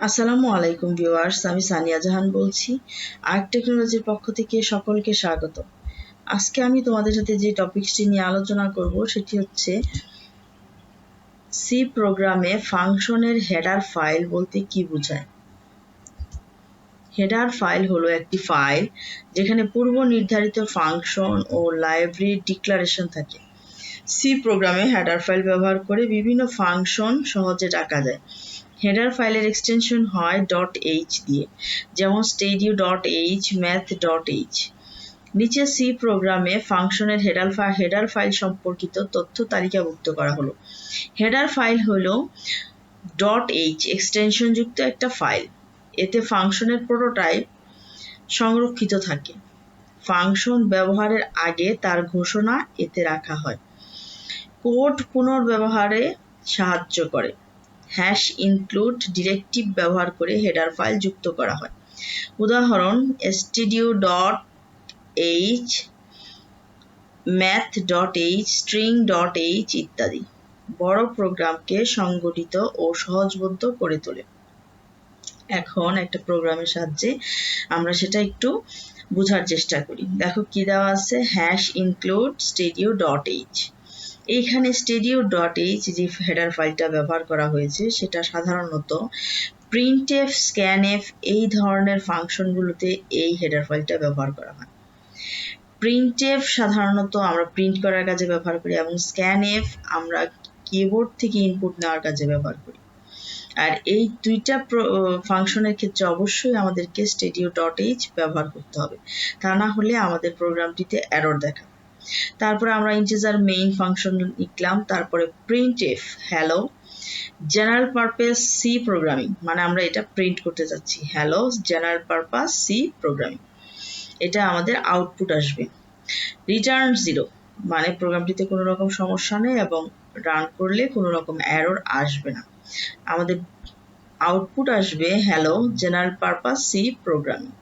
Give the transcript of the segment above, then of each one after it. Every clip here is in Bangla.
আসসালামু আলাইকুম ভিউয়ার্স, আমি সানিয়া জাহান বলছি। আর্ট টেকনোলজির পক্ষ থেকে সকলকে স্বাগত। আজকে আমি তোমাদের সাথে যে টপিকসটি নিয়ে আলোচনা করব, সেটি হচ্ছে সি প্রোগ্রামে ফাংশনের হেডার ফাইল বলতে কি বোঝায়? হেডার ফাইল হলো একটি ফাইল যেখানে পূর্ব নির্ধারিত ফাংশন ও লাইব্রেরি ডিক্লারেশন থাকে। সি প্রোগ্রামে হেডার ফাইল ব্যবহার করে বিভিন্ন ফাংশন সহজে ডাকা যায়। হেডার ফাইলের এক্সটেনশন হয়. ডট এইচ দিয়ে, যেমন stdio dot H math dot H নিচে সি প্রোগ্রামে ফাংশনের হেডার ফাইল হেডার ফাইল সম্পর্কিত তথ্য তালিকাভুক্ত করা হলো। হেডার ফাইল হলো. ডট এইচ এক্সটেনশনযুক্ত একটা ফাইল এতে ফাংশনের প্রোটোটাইপ সংরক্ষিত থাকে। ফাংশন ব্যবহারের আগে তার ঘোষণা এতে রাখা হয়। কোড পুনর্ব্যবহারে সাহায্য করে। হ্যাশ ইনক্লুড ডিরেক্টিভ ব্যবহার করে হেডার ফাইল যুক্ত করা হয়। উদাহরণ stdio dot H math dot H string dot H ইত্যাদি। বড় প্রোগ্রামকে সংগঠিত ও সহজবোধ্য করে তোলে। এখন একটা প্রোগ্রামের সাহায্যে আমরা সেটা একটু বোঝার চেষ্টা করি। দেখো কি দেওয়া আছে? Hash include stdio dot H এইখানে স্টেডিও ডট এইচ যে হেডার ফাইলটা ব্যবহার করা হয়েছে, সেটা সাধারণত প্রিন্টএফ স্ক্যানএফ এই ধরনের ফাংশনগুলোতে এই হেডার ফাইলটা ব্যবহার করা হয়। প্রিন্টএফ সাধারণত আমরা প্রিন্ট করার কাজে ব্যবহার করি এবং স্ক্যানএফ আমরা কিবোর্ড থেকে ইনপুট নেওয়ার কাজে ব্যবহার করি। আর এই দুইটা ফাংশনের ক্ষেত্রে অবশ্যই আমাদেরকে স্টেডিও ডট এইচ ব্যবহার করতে হবে। তা না হলে আমাদের প্রোগ্রামটিতে এরর দেখাবে তারপরে আমরা ইন্টিজার মেইন ফাংশন লিখলাম, তারপরে print F hello general purpose C programming মানে আমরা এটা প্রিন্ট করতে যাচ্ছি hello general purpose C programming এটা আমাদের আউটপুট আসবে। রিটার্ন জিরো মানে প্রোগ্রামটিতে কোনো রকম সমস্যা নেই এবং রান করলে কোনো রকম অ্যারোর আসবে না। আমাদের আউটপুট আসবে hello general purpose C programming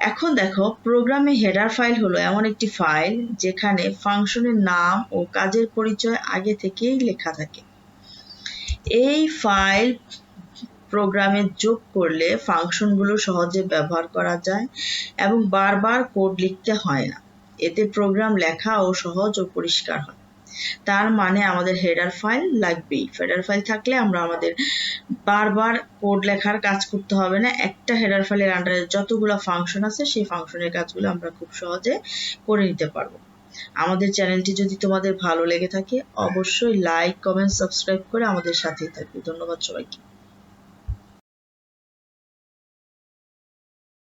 এখন দেখো, প্রোগ্রামে হেডার ফাইল হলো এমন একটি ফাইল যেখানে ফাংশনের নাম ও কাজের পরিচয় আগে থেকেই লেখা থাকে। এই ফাইল প্রোগ্রামে যোগ করলে ফাংশনগুলো সহজে ব্যবহার করা যায় এবং বারবার কোড লিখতে হয় না। এতে প্রোগ্রাম লেখা ও সহজ ও পরিষ্কার হয়। তার মানে আমাদের হেডার ফাইল লাগবেই। হেডার ফাইল থাকলে আমরা আমাদের বারবার কোড লেখার কাজ করতে হবে না। একটা হেডার ফাইলের আন্ডারে যতগুলো ফাংশন আছে, সেই ফাংশনের কাজগুলো আমরা খুব সহজে করে নিতে পারব। আমাদের চ্যানেলটি যদি তোমাদের ভালো লেগে থাকে, অবশ্যই লাইক কমেন্ট সাবস্ক্রাইব করে আমাদের সাথেই থাকবে। ধন্যবাদ সবাইকে।